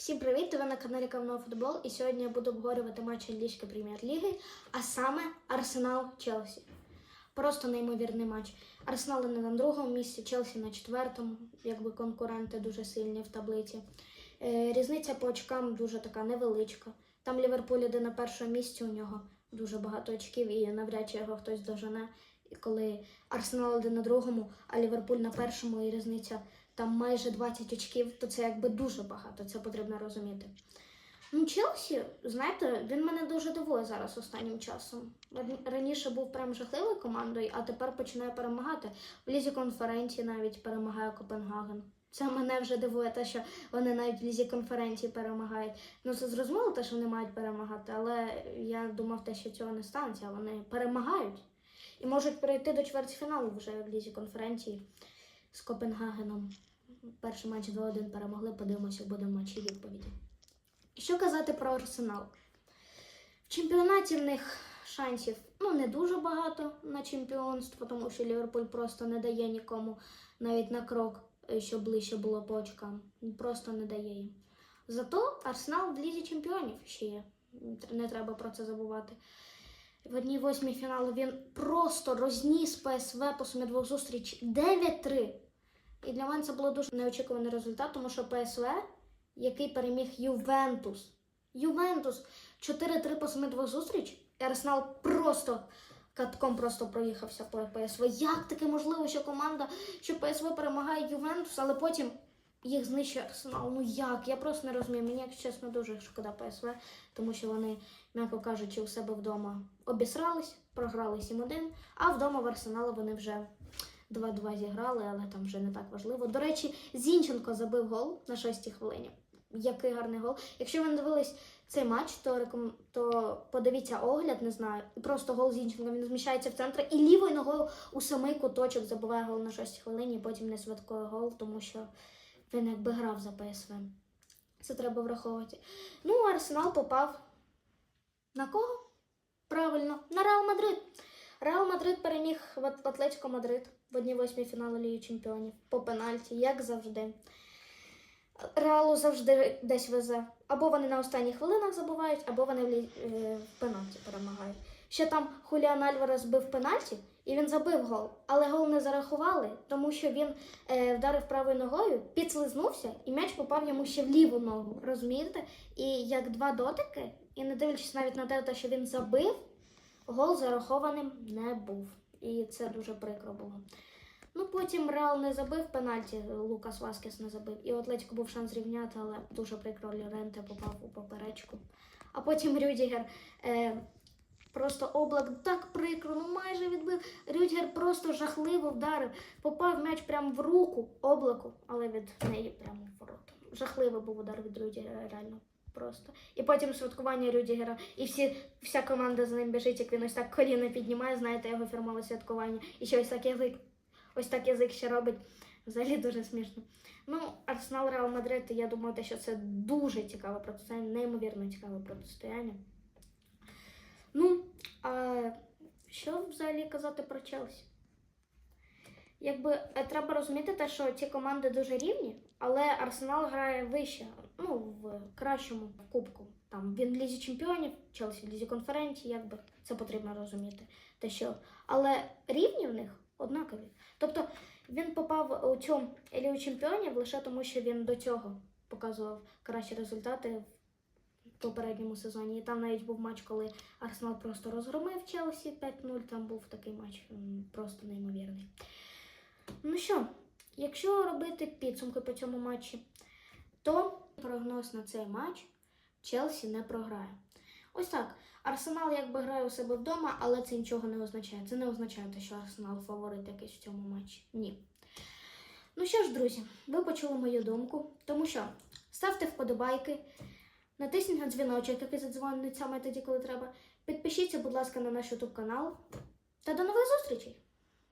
Всім привіт! Ви на каналі Кавно Футбол. І сьогодні я буду обговорювати матч англійської прем'єр-ліги, а саме Арсенал Челсі. Просто неймовірний матч. Арсенал на другому місці, Челсі на четвертому, якби конкуренти дуже сильні в таблиці. Е, різниця по очкам дуже така невеличка. Там Ліверпуль іде на першому місці, у нього дуже багато очків, і навряд чи його хтось дожене. Коли Арсенал іде на другому, а Ліверпуль на першому, і різниця там майже 20 очків, то це якби дуже багато, це потрібно розуміти. Ну, Челсі, знаєте, він мене дуже дивує зараз останнім часом. Раніше був прям жахливою командою, а тепер починає перемагати. В лізі конференції навіть перемагає Копенгаген. Це мене вже дивує, те, що вони навіть в лізі конференції перемагають. Ну, це зрозуміло, те, що вони мають перемагати, але я думав, те, що цього не станеться, вони перемагають. І можуть перейти до чвертьфіналу вже в лізі конференції з Копенгагеном. Перший матч 2-1 перемогли, подивимося, буде матчі відповіді. Що казати про Арсенал? В чемпіонаті в них шансів ну, не дуже багато на чемпіонство, тому що Ліверпуль просто не дає нікому навіть на крок, е, що ближче було по очкам. Просто не дає їм. Зато Арсенал в лізі чемпіонів ще є. Не треба про це забувати. В одній восьмій фіналу він просто розніс ПСВ по сумі двох зустріч 9-3. І для мене це було дуже неочікуваний результат, тому що ПСВ, який переміг Ювентус. Ювентус 4-3 по семи двох зустріч, і Арсенал просто катком просто проїхався по ПСВ. Як таке можливо, що команда, що ПСВ перемагає Ювентус, але потім їх знищує Арсенал? Ну як? Я просто не розумію. Мені, якщо чесно, дуже шкода ПСВ, тому що вони, м'яко кажучи, у себе вдома обісрались, програли 7-1, а вдома в Арсеналі вони вже 2-2 зіграли, але там вже не так важливо. До речі, Зінченко забив гол на 6-й хвилині. Який гарний гол. Якщо ви не дивились цей матч, то реком... то подивіться огляд, не знаю. Просто гол Зінченка він зміщається в центр і лівою ногою у самий куточок забиває гол на 6 хвилині, і потім не святкує гол, тому що він якби грав за ПСВ. Це треба враховувати. Ну, Арсенал попав на кого? Правильно, на Реал Мадрид. Реал Мадрид переміг в Ат- Атлетико Мадрид в одній восьмій фіналу Ліги Чемпіонів по пенальті, як завжди. Реалу завжди десь везе. Або вони на останніх хвилинах забувають, або вони в, е, в пенальті перемагають. Ще там Хуліан Альварес бив пенальті, і він забив гол. Але гол не зарахували, тому що він е, вдарив правою ногою, підслизнувся, і м'яч попав йому ще в ліву ногу. Розумієте? І як два дотики, і не дивлячись навіть на те, що він забив, гол зарахованим не був. І це дуже прикро було. Ну, потім Реал не забив пенальті, Лукас Васкес не забив. І у Атлетико був шанс рівняти, але дуже прикро Лоренте попав у поперечку. А потім Рюдігер е, просто облак так прикро, ну майже відбив. Рюдігер просто жахливо вдарив. Попав м'яч прямо в руку облаку, але від неї прямо в ворота. Жахливий був удар від Рюдігера, реально. Просто. І потім святкування Рюдігера. І всі, вся команда за ним біжить, як він ось так коліна піднімає, знаєте, його фірмове святкування. І ще ось так язик ось так язик ще робить. Взагалі дуже смішно. Ну, Арсенал Реал Мадрид, я думаю, що це дуже цікаве протистояння, неймовірно цікаве протистояння. Ну, а що взагалі казати про Челсі? Якби е, треба розуміти те, що ці команди дуже рівні, але Арсенал грає вище, ну, в кращому кубку. Там він в лізі чемпіонів, Челсі в лізі конференції, якби це потрібно розуміти. Те, що... Але рівні в них однакові. Тобто він попав у цю лігу чемпіонів лише тому, що він до цього показував кращі результати попередньому сезоні. І там навіть був матч, коли Арсенал просто розгромив Челсі 5-0. Там був такий матч просто неймовірний. Ну що, якщо робити підсумки по цьому матчі, то прогноз на цей матч Челсі не програє. Ось так. Арсенал якби грає у себе вдома, але це нічого не означає. Це не означає, що Арсенал фаворит якийсь в цьому матчі. Ні. Ну що ж, друзі, ви почули мою думку. Тому що ставте вподобайки, натисніть на дзвіночок, який задзвонить саме тоді, коли треба. Підпишіться, будь ласка, на наш YouTube канал. Та до нових зустрічей!